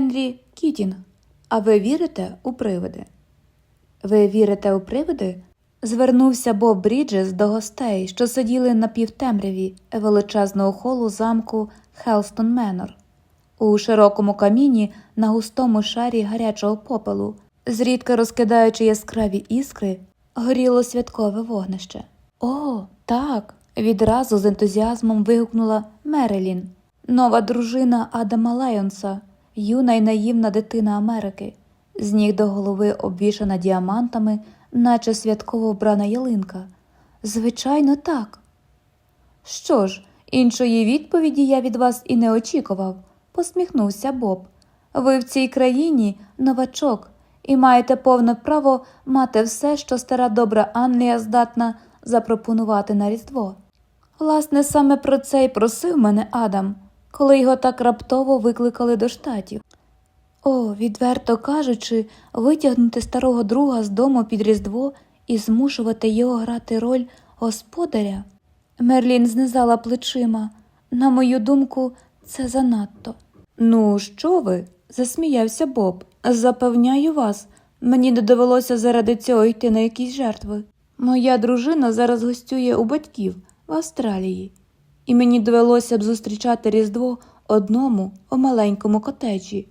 Генрі Кітінг. А ви вірите у привиди? Ви вірите у привиди? Звернувся Боб Бріджес до гостей, що сиділи на півтемряві величезного холу замку Хелстон Менор. У широкому каміні на густому шарі гарячого попелу, зрідка розкидаючи яскраві іскри, горіло святкове вогнище. О, так. відразу з ентузіазмом вигукнула Мерелін, нова дружина Адама Лайонса, юна й наївна дитина Америки, з ніг до голови обвішана діамантами, наче святково вбрана ялинка. Звичайно, так. Що ж, іншої відповіді я від вас і не очікував, посміхнувся Боб. Ви в цій країні новачок і маєте повне право мати все, що стара добра Англія здатна запропонувати на Різдво. Власне, саме про це й просив мене Адам, коли його так раптово викликали до штатів. О, відверто кажучи, витягнути старого друга з дому під Різдво і змушувати його грати роль господаря. Мерлін знизала плечима. На мою думку, це занадто. Ну, що ви? засміявся Боб. Запевняю вас, мені не довелося заради цього йти на якісь жертви. Моя дружина зараз гостює у батьків в Австралії, і мені довелося б зустрічати Різдво одному у маленькому котеджі.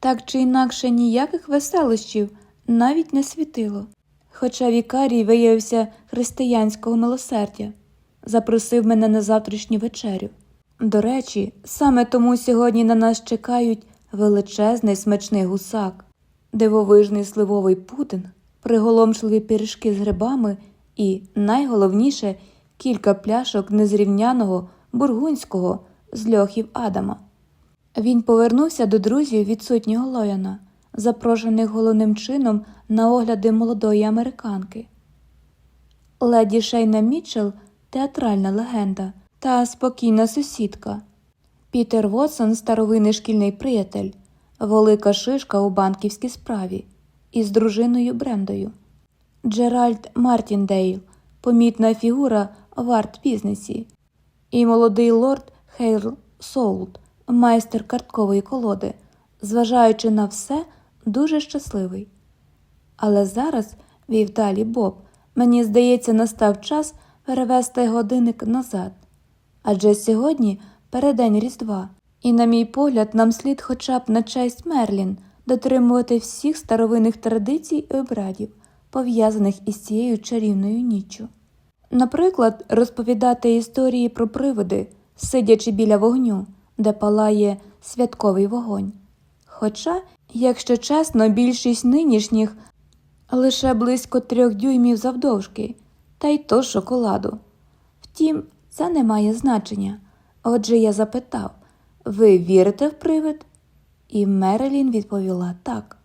Так чи інакше ніяких веселощів навіть не світило. Хоча вікарій виявився християнського милосердя, запросив мене на завтрашню вечерю. До речі, саме тому сьогодні на нас чекають величезний смачний гусак, дивовижний сливовий пудинг, приголомшливі пиріжки з грибами і, найголовніше, кілька пляшок незрівняного бургунського з льохів Адама. Він повернувся до друзів відсутнього Лояна, запрошених головним чином на огляди молодої американки. Леді Шейна Мітчелл – театральна легенда та спокійна сусідка. Пітер Вотсон – старовинний шкільний приятель, велика шишка у банківській справі із дружиною Брендою. Джеральд Мартіндейл – помітна фігура в арт-бізнесі, і молодий лорд Хейл Соулт – майстер карткової колоди, зважаючи на все, дуже щасливий. Але зараз, вів далі Боб, мені здається, настав час перевести годинник назад. Адже сьогодні передень Різдва, і, на мій погляд, нам слід хоча б на честь Мерлін дотримувати всіх старовинних традицій і обрядів, пов'язаних із цією чарівною ніччю. Наприклад, розповідати історії про привиди, сидячи біля вогню, де палає святковий вогонь. Хоча, якщо чесно, більшість нинішніх лише близько трьох дюймів завдовжки, та й то шоколаду. Втім, це не має значення. Отже, я запитав ви вірите в привид? І Мерелін відповіла так.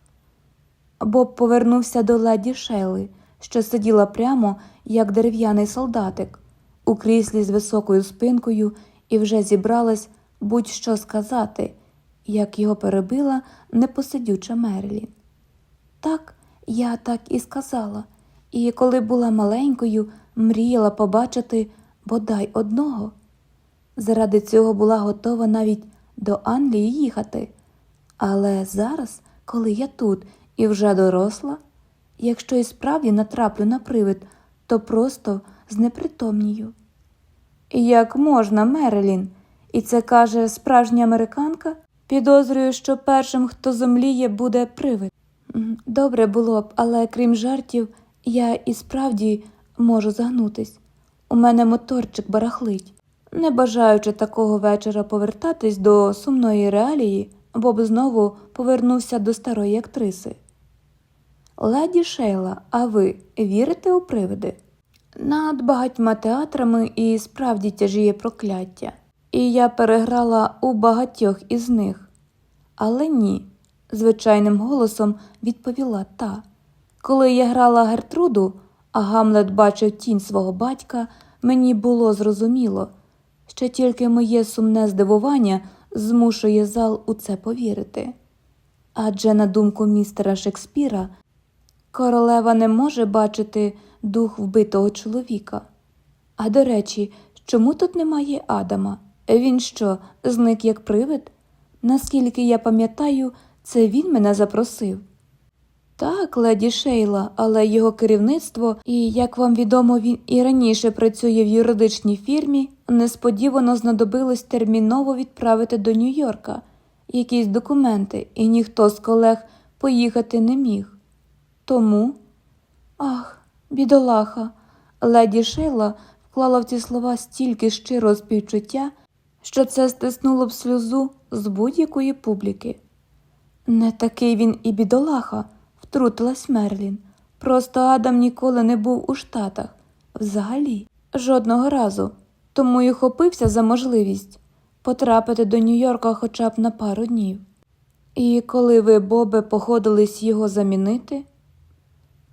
Боб повернувся до леді Шейли, що сиділа прямо, як дерев'яний солдатик, у кріслі з високою спинкою і вже зібралась будь-що сказати, як його перебила непосидюча Мерелін. Так, я так і сказала, і коли була маленькою, мріяла побачити бодай одного. Заради цього була готова навіть до Англії їхати. Але зараз, коли я тут і вже доросла, якщо і справді натраплю на привид, то просто знепритомнію. Як можна, Мерелін? І це каже справжня американка? Підозрюю, що першим, хто зомліє, буде привид. Добре було б, але крім жартів, я і справді можу загнутись. У мене моторчик барахлить. Не бажаючи такого вечора повертатись до сумної реалії, Боб знову повернувся до старої актриси. Леді Шейла, а ви вірите у привиди? Над багатьма театрами і справді тяжіє прокляття, і я переграла у багатьох із них. Але ні, звичайним голосом відповіла та. Коли я грала Гертруду, а Гамлет бачив тінь свого батька, мені було зрозуміло, що тільки моє сумне здивування змушує зал у це повірити. Адже, на думку містера Шекспіра, королева не може бачити дух вбитого чоловіка. А до речі, чому тут немає Адама? Він що, зник як привид? Наскільки я пам'ятаю, це він мене запросив. Так, леді Шейла, але його керівництво, і, як вам відомо, він і раніше працює в юридичній фірмі, несподівано знадобилось терміново відправити до Нью-Йорка якісь документи, і ніхто з колег поїхати не міг. Тому. Ах, бідолаха. Леді Шейла вклала в ці слова стільки щирого співчуття, що це стиснуло б сльозу з будь-якої публіки. Не такий він і бідолаха, втрутилась Мерлін. Просто Адам ніколи не був у Штатах. Взагалі, жодного разу. Тому й хопився за можливість потрапити до Нью-Йорка хоча б на пару днів. І коли ви, Бобе, походились його замінити,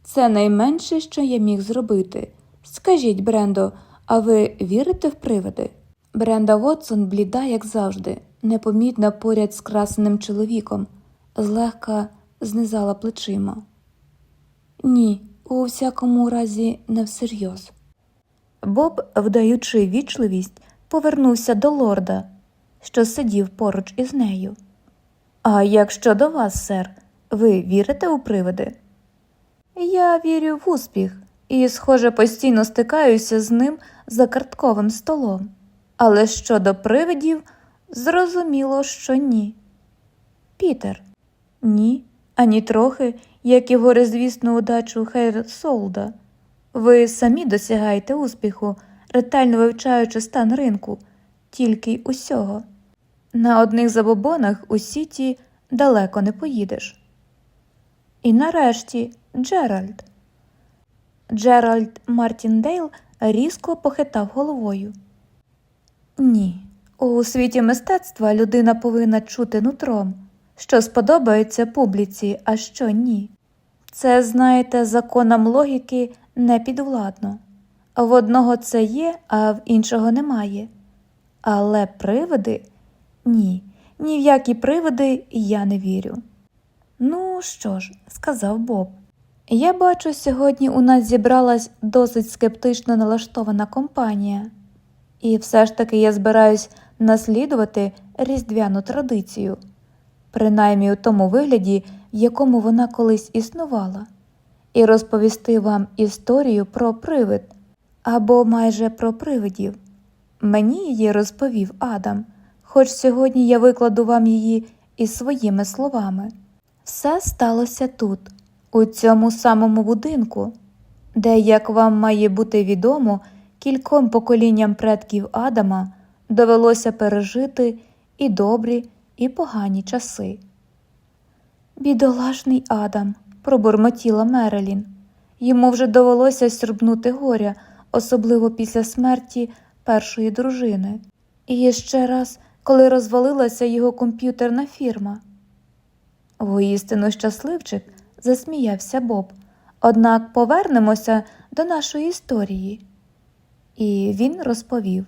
це найменше, що я міг зробити. Скажіть, Брендо, а ви вірите в привиди? Бренда Вотсон бліда, як завжди, непомітна поряд з красеним чоловіком, злегка знизала плечима. Ні, у всякому разі, не всерйоз. Боб, вдаючи вічливість, повернувся до лорда, що сидів поруч із нею. А як щодо вас, сер, ви вірите у привиди? Я вірю в успіх і, схоже, постійно стикаюся з ним за картковим столом. Але щодо привидів, зрозуміло, що ні. Пітер, ні, ані трохи, як і горизвісну удачу Хейр Солда. Ви самі досягаєте успіху, ретельно вивчаючи стан ринку, тільки й усього. На одних забобонах у сіті далеко не поїдеш. І нарешті Джеральд. Джеральд Мартіндейл різко похитав головою. Ні, у світі мистецтва людина повинна чути нутром, що сподобається публіці, а що ні. Це, знаєте, законам логіки не підвладно. В одного це є, а в іншого немає. Але привиди ні, ні в які привиди я не вірю. Ну що ж, сказав Боб. Я бачу, сьогодні у нас зібралась досить скептично налаштована компанія, і все ж таки я збираюсь наслідувати різдвяну традицію, принаймні у тому вигляді, в якому вона колись існувала, і розповісти вам історію про привид або майже про привидів. Мені її розповів Адам, хоч сьогодні я викладу вам її із своїми словами. Все сталося тут, у цьому самому будинку, де, як вам має бути відомо, кільком поколінням предків Адама довелося пережити і добрі, і погані часи. Бідолашний Адам, пробурмотіла Мерелін. Йому вже довелося сюрбнути горя, особливо після смерті першої дружини, і ще раз, коли розвалилася його комп'ютерна фірма. Воістину щасливчик, засміявся Боб. Однак повернемося до нашої історії. І він розповів.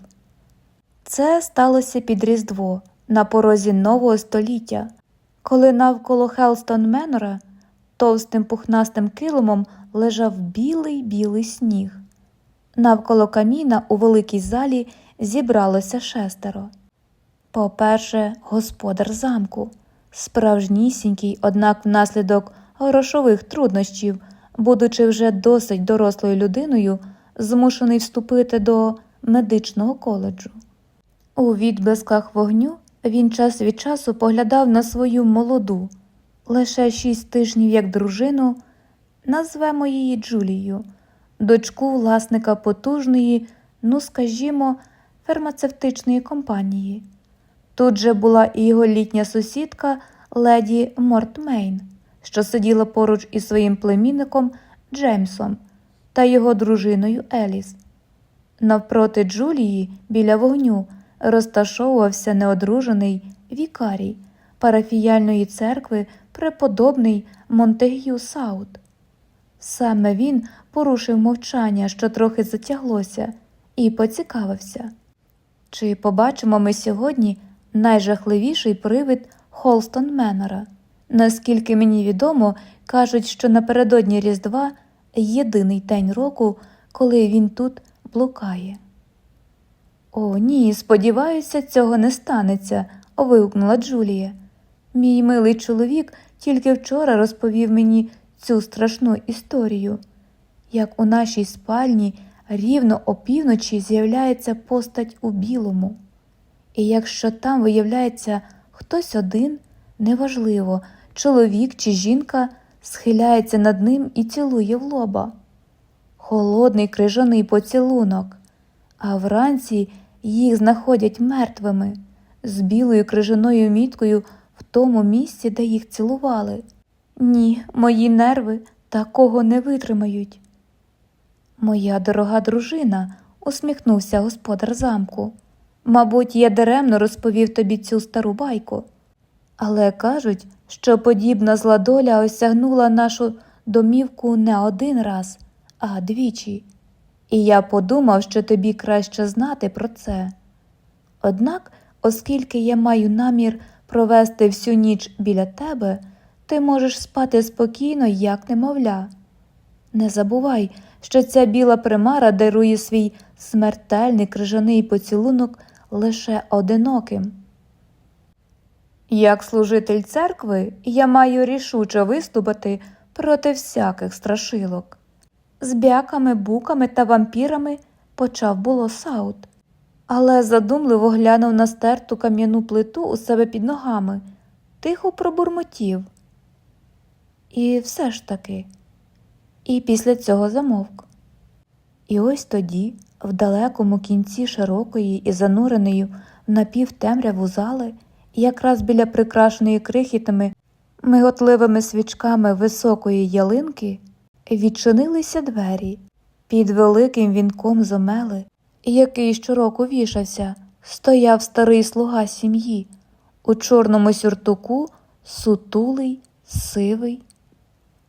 Це сталося під Різдво на порозі нового століття, коли навколо Хелстон Менора товстим пухнастим килимом лежав білий білий сніг. Навколо каміна у великій залі зібралося шестеро. По-перше, господар замку, справжнісінький, однак внаслідок грошових труднощів, будучи вже досить дорослою людиною, змушений вступити до медичного коледжу. У відблисках вогню він час від часу поглядав на свою молоду, лише шість тижнів як дружину, назвемо її Джулією, дочку власника потужної, ну скажімо, фармацевтичної компанії. Тут же була і його літня сусідка леді Мортмейн, що сиділа поруч із своїм племінником Джеймсом та його дружиною Еліс. Навпроти Джулії біля вогню розташовувався неодружений вікарій парафіяльної церкви преподобний Монтегю Саут. Саме він порушив мовчання, що трохи затяглося, і поцікавився. Чи побачимо ми сьогодні найжахливіший привид Холстон Менора? Наскільки мені відомо, кажуть, що напередодні Різдва єдиний день року, коли він тут блукає. О, ні, сподіваюся, цього не станеться, вигукнула Джулія. Мій милий чоловік тільки вчора розповів мені цю страшну історію. Як у нашій спальні рівно опівночі з'являється постать у білому. І якщо там виявляється хтось один, неважливо, чоловік чи жінка схиляється над ним і цілує в лоба. Холодний крижаний поцілунок, а вранці їх знаходять мертвими з білою крижаною міткою в тому місці, де їх цілували. Ні, мої нерви такого не витримають. Моя дорога дружина, усміхнувся господар замку. Мабуть, я даремно розповів тобі цю стару байку. Але кажуть, що подібна зла доля осягнула нашу домівку не один раз, а двічі. І я подумав, що тобі краще знати про це. Однак, оскільки я маю намір провести всю ніч біля тебе, ти можеш спати спокійно, як немовля. Не забувай, що ця біла примара дарує свій смертельний крижаний поцілунок лише одиноким. Як служитель церкви я маю рішуче виступити проти всяких страшилок. З бяками, буками та вампірами почав було Саут, але задумливо глянув на стерту кам'яну плиту у себе під ногами, тихо пробурмотів. І все ж таки, і після цього замовк. І ось тоді, в далекому кінці широкої і зануреної напівтемряву зали, якраз біля прикрашеної крихітами, миготливими свічками високої ялинки, відчинилися двері. Під великим вінком зомели, який щороку вішався, стояв старий слуга сім'ї, у чорному сюртуку, сутулий, сивий.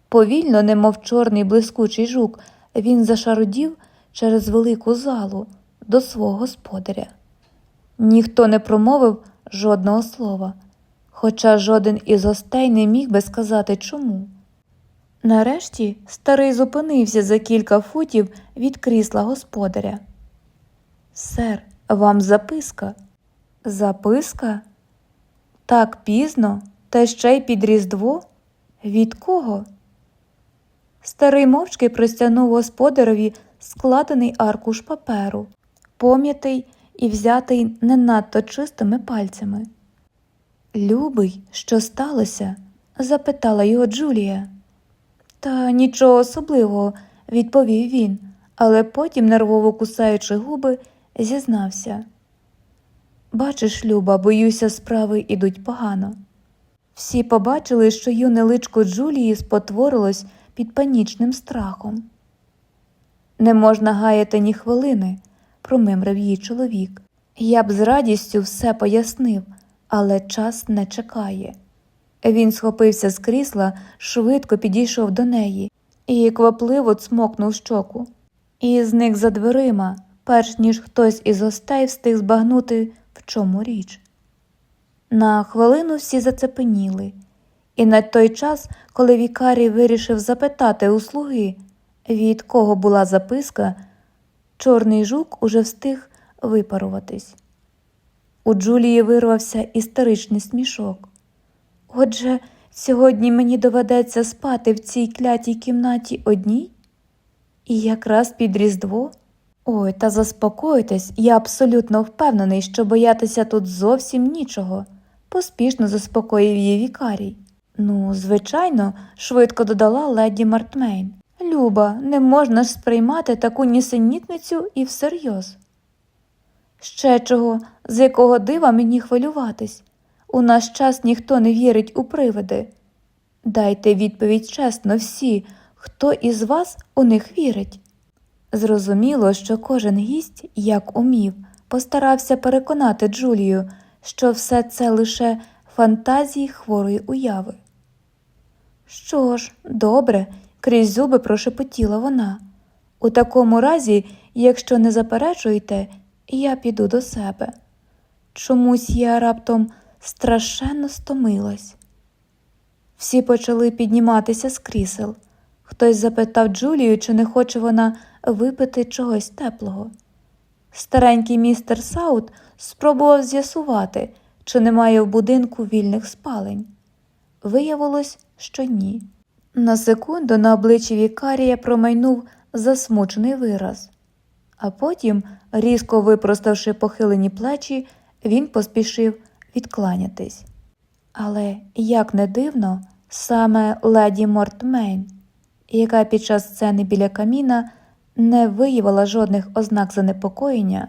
Повільно, немов чорний блискучий жук, він зашарудів через велику залу до свого господаря. Ніхто не промовив жодного слова, хоча жоден із гостей не міг би сказати чому. Нарешті старий зупинився за кілька футів від крісла господаря. Сер, вам записка. Записка? Так пізно, та ще й під Різдво? Від кого? Старий мовчки простягнув господареві складений аркуш паперу, пом'ятий і взятий не надто чистими пальцями. Любий, що сталося? запитала його Джулія. Та нічого особливого, відповів він, але потім, нервово кусаючи губи, зізнався. Бачиш, Люба, боюся, справи ідуть погано. Всі побачили, що юне личко Джулії спотворилось під панічним страхом. Не можна гаяти ні хвилини, промимрив її чоловік. Я б з радістю все пояснив, але час не чекає. Він схопився з крісла, швидко підійшов до неї і квапливо цмокнув щоку. І зник за дверима, перш ніж хтось із гостей встиг збагнути, в чому річ. На хвилину всі зацепеніли, і на той час, коли вікарій вирішив запитати у слуги, від кого була записка, чорний жук уже встиг випаруватись. У Джулії вирвався істеричний смішок. Отже, сьогодні мені доведеться спати в цій клятій кімнаті одній? І якраз під Різдво? Ой, та заспокойтесь, я абсолютно впевнений, що боятися тут зовсім нічого, поспішно заспокоїв її вікарій. Ну, звичайно, швидко додала леді Мартмейн. Люба, не можна ж сприймати таку нісенітницю і всерйоз. Ще чого, з якого дива мені хвилюватись? У наш час ніхто не вірить у привиди. Дайте відповідь чесно всі, хто із вас у них вірить. Зрозуміло, що кожен гість, як умів, постарався переконати Джулію, що все це лише фантазії хворої уяви. Що ж, добре, крізь зуби прошепотіла вона. У такому разі, якщо не заперечуєте, я піду до себе. Чомусь я раптом страшенно стомилась. Всі почали підніматися з крісел. Хтось запитав Джулію, чи не хоче вона випити чогось теплого. Старенький містер Саут спробував з'ясувати, чи немає в будинку вільних спалень. Виявилось, що ні. На секунду на обличчі Вікарія промайнув засмучений вираз, а потім, різко випроставши похилені плечі, він поспішив відкланятись. Але, як не дивно, саме леді Мортмейн, яка під час сцени біля каміна не виявила жодних ознак занепокоєння,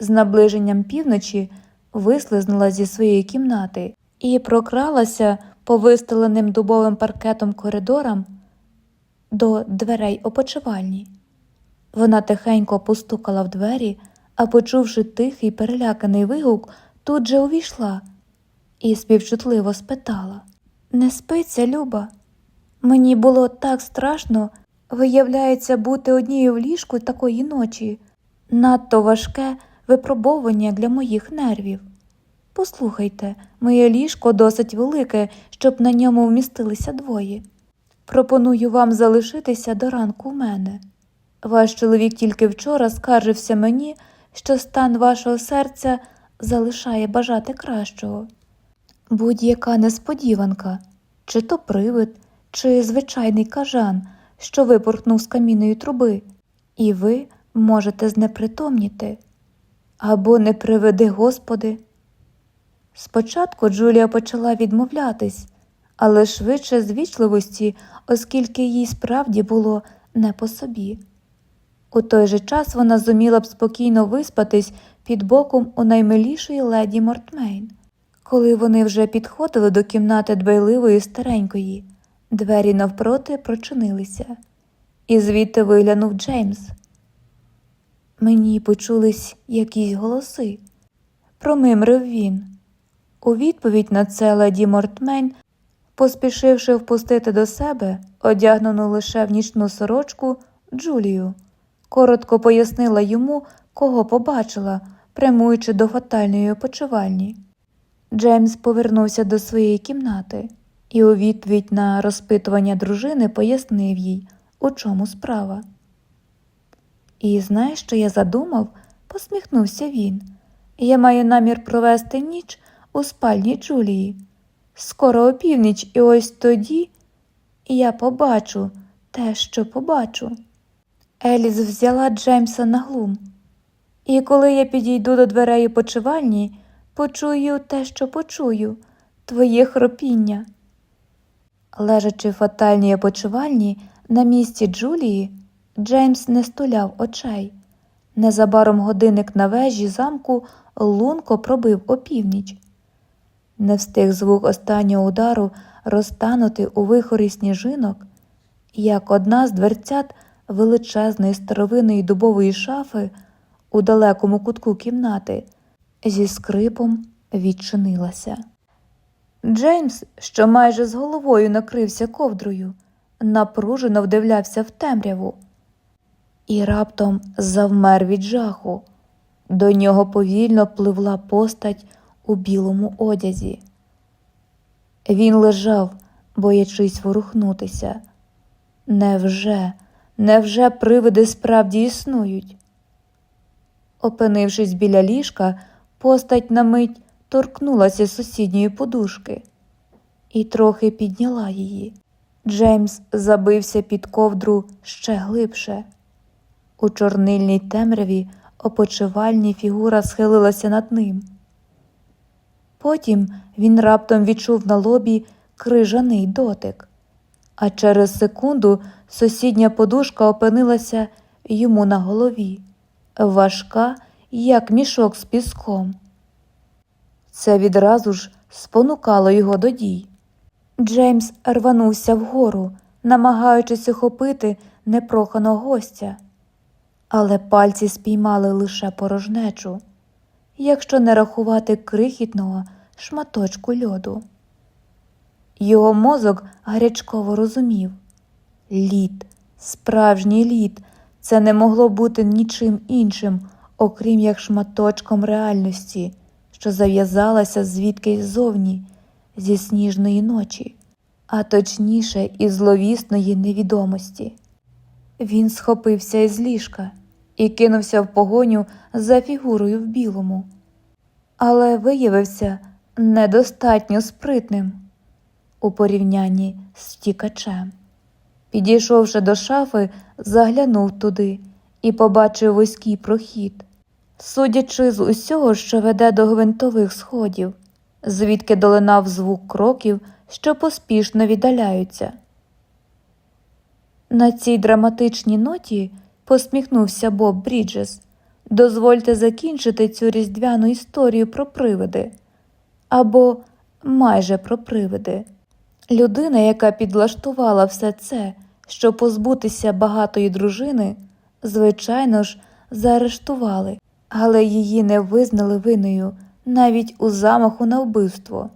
з наближенням півночі вислизнула зі своєї кімнати і прокралася по вистеленим дубовим паркетом коридорам до дверей опочивальні. Вона тихенько постукала в двері, а почувши тихий переляканий вигук, тут же увійшла і співчутливо спитала Не спиться, Люба? Мені було так страшно, виявляється, бути однією в ліжку такої ночі. Надто важке випробовування для моїх нервів. Послухайте, моє ліжко досить велике, щоб на ньому вмістилися двоє. Пропоную вам залишитися до ранку в мене. Ваш чоловік тільки вчора скаржився мені, що стан вашого серця залишає бажати кращого. Будь-яка несподіванка, чи то привид, чи звичайний кажан, що випорхнув з камінної труби, і ви можете знепритомніти. Або не приведи Господи. Спочатку Джулія почала відмовлятись, але швидше з вічливості, оскільки їй справді було не по собі. У той же час вона зуміла б спокійно виспатись під боком у наймилішої леді Мортмейн. Коли вони вже підходили до кімнати дбайливої старенької, двері навпроти прочинилися, і звідти виглянув Джеймс. Мені почулись якісь голоси. Промимрив він. У відповідь на це леді Мортмейн, поспішивши впустити до себе, одягнену лише в нічну сорочку, Джулію, коротко пояснила йому, кого побачила, прямуючи до фатальної опочивальні. Джеймс повернувся до своєї кімнати і у відповідь на розпитування дружини пояснив їй, у чому справа. І знаєш, що я задумав? посміхнувся він. Я маю намір провести ніч у спальні Джулії. Скоро опівніч, і ось тоді я побачу те, що побачу. Еліс взяла Джеймса на глум. І коли я підійду до дверей почивальні, почую те, що почую, твоє хропіння. Лежачи в фатальній опочивальні на місці Джулії, Джеймс не стуляв очей. Незабаром годинник на вежі замку лунко пробив опівніч. Не встиг звук останнього удару розтанути у вихорі сніжинок, як одна з дверцят величезної старовинної дубової шафи у далекому кутку кімнати зі скрипом відчинилася. Джеймс, що майже з головою накрився ковдрою, напружено вдивлявся в темряву і раптом завмер від жаху. До нього повільно пливла постать у білому одязі. Він лежав, боячись ворухнутися. Невже, невже привиди справді існують? Опинившись біля ліжка, постать на мить торкнулася сусідньої подушки і трохи підняла її. Джеймс забився під ковдру ще глибше. У чорнильній темряві опочивальні фігура схилилася над ним. Потім він раптом відчув на лобі крижаний дотик, а через секунду сусідня подушка опинилася йому на голові, важка, як мішок з піском. Це відразу ж спонукало його до дій. Джеймс рванувся вгору, намагаючись охопити непроханого гостя, але пальці спіймали лише порожнечу, якщо не рахувати крихітного шматочку льоду. Його мозок гарячково розумів лід, справжній лід, це не могло бути нічим іншим, окрім як шматочком реальності, що зав'язалася звідкись ззовні, зі сніжної ночі, а точніше, із зловісної невідомості. Він схопився із ліжка і кинувся в погоню за фігурою в білому. але виявився недостатньо спритним у порівнянні з втікачем. Підійшовши до шафи, заглянув туди і побачив вузький прохід. Судячи з усього, що веде до гвинтових сходів, звідки долинав звук кроків, що поспішно віддаляються. На цій драматичній ноті посміхнувся Боб Бріджес. Дозвольте закінчити цю різдвяну історію про привиди або майже про привиди. Людина, яка підлаштувала все це, щоб позбутися багатої дружини, звичайно ж, заарештували, але її не визнали винною навіть у замаху на вбивство.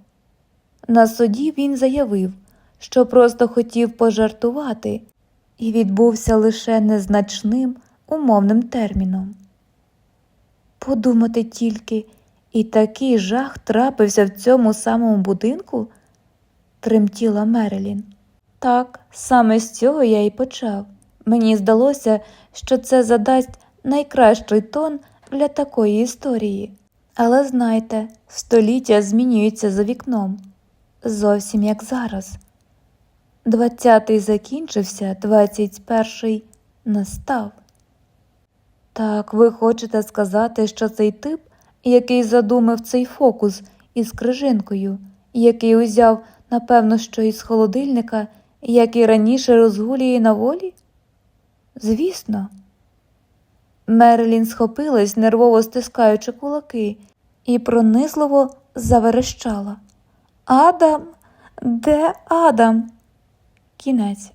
На суді він заявив, що просто хотів пожартувати і відбувся лише незначним умовним терміном. Подумати тільки, і такий жах трапився в цьому самому будинку? тремтіла Мерелін. Так, саме з цього я і почав. Мені здалося, що це задасть найкращий тон для такої історії. Але знайте, століття змінюються за вікном, зовсім як зараз. Двадцятий закінчився, двадцять перший настав. Так, ви хочете сказати, що цей тип, який задумав цей фокус із крижинкою, який узяв, напевно, що із холодильника, як і раніше розгулює на волі? Звісно. Мерлін схопилась, нервово стискаючи кулаки, і пронизливо заверещала. Адам, де Адам? Кінець.